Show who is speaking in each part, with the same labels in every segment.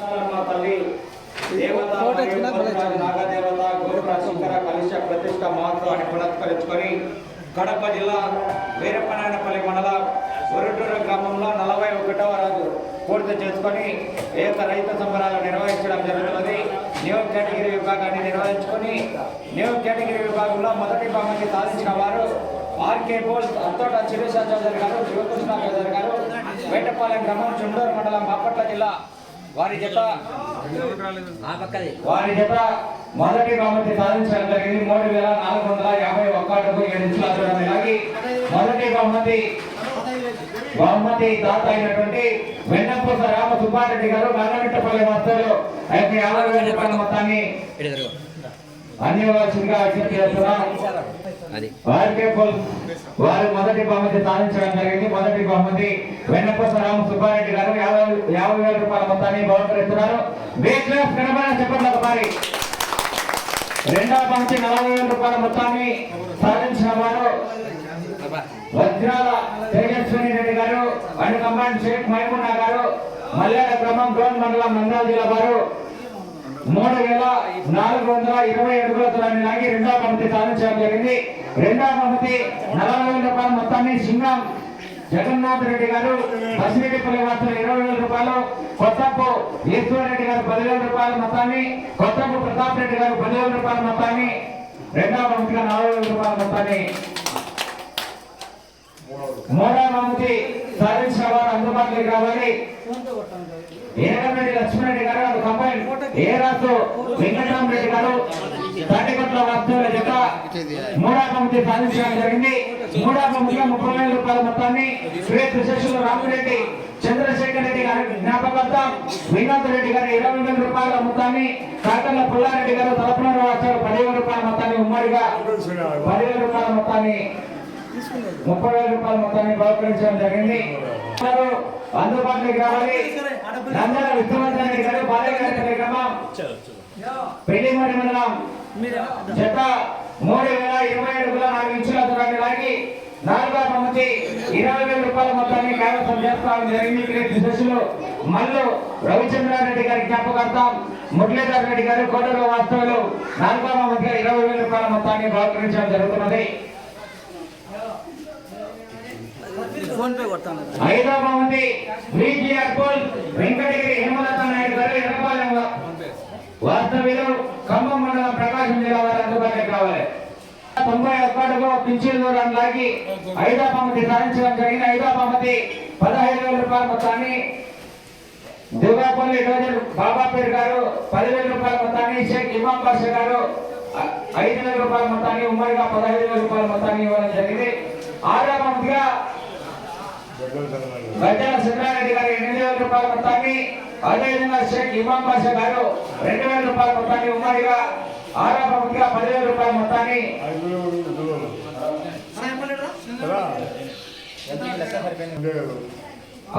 Speaker 1: తల్లి. దేవత నాగదేవత గోపుర శంకర ప్రతిష్ట కడప జిల్లా వీరప్పనాయనపల్లి మండలం ఒరుటూరు గ్రామంలో నలభై ఒకటవ రోజు పూర్తి చేసుకొని ఏక రైతు సంబరాలు నిర్వహించడం జరుగుతున్నది. న్యూ కేటగిరీ విభాగాన్ని నిర్వహించుకొని న్యూ కేటగిరీ విభాగంలో మొదటి బహుమతి సాధించిన వారు ఆర్కే బోల్స్ అత్తోట శిరీష చౌదరి గారు శివకృష్ణ చౌదరి గారు వేటపాలెం గ్రామం చుండూరు మండలం బాపట్ల జిల్లా వారి జత వారి జత మొదటి బహుమతి సాధించడం జరిగింది మూడు వేల నాలుగు వందల యాభై ఒక్క అడుగు ఏడు ఇంచుల దూరాన్ని లాగి మొదటి బహుమతి బహుమతి దాత అయినటువంటి వెన్నపూస రామ సుబ్బారెడ్డి గారు గంగమిట్టపల్లి వస్తువులు అయితే యాభై వేల మొత్తాన్ని అందివ్వాల్సిందిగా విజ్ఞప్తి చేస్తున్నాం. వారికే వారు మొదటి బహుమతి సాధించడం జరిగింది. మొదటి బహుమతి వెన్నపూస రామ సుబ్బారెడ్డి గారు. యాభై యాభై వేల రూపాయల మొత్తాన్ని బహుకరిస్తున్నారు బేక్లాస్ కనబడిన చెప్పండి ఒకసారి. రెండవ బహుమతి నలభై వేల రూపాయల మొత్తాన్ని సాధించిన వారు వజ్రాల తేజస్విని రెడ్డి గారు అండ్ కంబైన్ షేక్ మైమున్నా గారు మల్యాడ క్రమం గోన్ మండలం నంద్యాల జిల్లా వారు మూడు వేల నాలుగు వందల ఇరవై అడుగుల దూరాన్ని లాగి రెండవ బహుమతి సాధించడం జరిగింది. రెండవ బహుమతి నలభై వేల రూపాయల మొత్తాన్ని సింగం జగన్నాథ్ రెడ్డి గారు బసిరెడ్డిపల్లి వాసులు ఇరవై వేల రూపాయలు కొత్తపు ఈశ్వరరెడ్డి గారు పదివేల రూపాయల మొత్తాన్ని కొత్తపు ప్రతాప్ రెడ్డి గారు పదివేల రూపాయల మొత్తాన్ని రెండవ పంపిగా నాలుగు వేల రూపాయల మొత్తాన్ని. మూడవ బహుమతి సాధించిన వారు అందుబాటులోకి రావాలి. లక్ష్మణ లక్ష్మణరెడ్డి గారు అది ఏ రాసు వెంకటరామరెడ్డి గారు తాటికొట్ల వాస్తువుల జత మూడవ బహుమతి సాధించడం జరిగింది. ముప్పై వేల రూపాయల మొత్తాన్ని రామిరెడ్డి చంద్రశేఖర్ రెడ్డి గారి జ్ఞాపకార్థం వినోద్ రెడ్డి గారు ఇరవై వేల రూపాయల మొత్తాన్ని కాకర్ల పుల్లారెడ్డి గారు పదివేల రూపాయల మొత్తాన్ని ఉమ్మడిగా పదివేల రూపాయల మొత్తాన్ని ముప్పై వేల రూపాయల మొత్తాన్ని బహుకరించడం జరిగింది. అందుబాటులోకి రావాలి. నందన విష్ణువర్ధన్ గారు బాలయ్య కార్యక్రమం. పెళ్ళిమరి మండలం. జత మూడు వేల ఇరవై అడుగుల నాలుగు ఇంచుల దూరాన్ని లాగి నాలుగో బహుమతి ఇరవై వేల రూపాయల మొత్తాన్ని కైవసం చేసుకోవడం జరిగింది. క్రీస్తు శిష్యులు మల్లు రవిచంద్రారెడ్డి గారి జ్ఞాపకార్థం మురళీధర్ రెడ్డి గారు కోటలో వాస్తవులు నాలుగో బహుమతిగా ఇరవై వేల రూపాయల మొత్తాన్ని బహుకరించడం జరుగుతున్నది. ఐదో బహుమతి విజిఆర్ పోల్ వెంకటగిరి హేమలత నాయుడు గారు ఎర్రపాలెం వాస్తవ్యులు ఖమ్మం మండలం ప్రకాశం జిల్లా వారు అందుబాటులోకి రావాలి. తొంభై ఒక్కడుగు పింఛన్ దూరం లాగి ఐదో బహుమతి సాధించడం జరిగింది. ఐదో బహుమతి పదహైదు వేల రూపాయల మొత్తాన్ని దుర్గాపల్లి డోజర్ బాబాపేరు గారు పదివేల రూపాయల మొత్తాన్ని షేక్ ఇమాం బాషా గారు ఐదు వేల రూపాయల మొత్తాన్ని ఉమ్మడిగా పదహైదు వేల రూపాయల మొత్తాన్ని ఇవ్వడం జరిగింది. ఆరో బహుమతిగా గడ్డల సుబ్రారెడ్డి గారు ఎనిమిది వేల రూపాయల మొత్తాన్ని అదేవిధంగా షేక్ ఇమాం బాషా గారు రెండు వేల రూపాయల మొత్తాన్ని ఉమ్మడిగా ఆరో బహుమతిగా పదివేల రూపాయల మొత్తాన్ని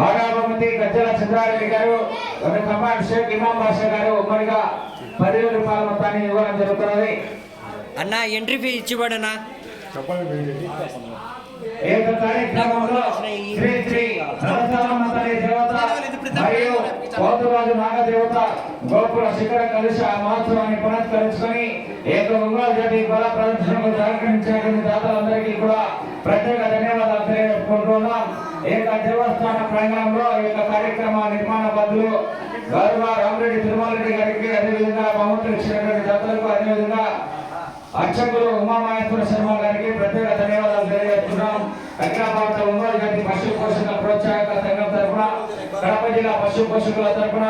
Speaker 1: ఆరో గజ్జల చంద్రారెడ్డి గారు కమాండ్ షేక్ ఇమాం బాషా గారు ఉమ్మడిగా పదివేల రూపాయల మొత్తాన్ని ఇవ్వడం జరుగుతున్నది.
Speaker 2: అన్న ఎంట్రీ ఫీ ఇచ్చిబడనా
Speaker 1: ఏక కార్యక్రమంలో శ్రీ శ్రీ నరసింహమ్మ దేవత మరియు పోతురాజు నాగదేవత గోపుర శిఖర కలిశ మహోత్సవాన్ని పునస్కరించుకొని ఏక ఒంగోలు జాతి బల ప్రదర్శనకు సహకరించినటువంటి దాతలందరికీ కూడా ప్రత్యేక ధన్యవాదాలు తెలియజేసుకుంటున్నాం ఏక దేవస్థాన ప్రాంగణంలో ఈ యొక్క కార్యక్రమ నిర్మాణ బదులు గౌరవ రామరెడ్డి తిరుమలరెడ్డి గారికి అదేవిధంగా బహుమతులు ఇచ్చినటువంటి దాతలకు అదేవిధంగా అర్చకులు ఉమామహేశ్వర శర్మ గారికి ప్రత్యేక ధన్యవాదాలు తెలియజేస్తున్నాం. హైదరాబాద్ ఉమ్మడి ఒంగోలు పశు పోషక ప్రోత్సాహక సంఘం తరఫున కడప జిల్లా పశు పోషకుల తరఫున.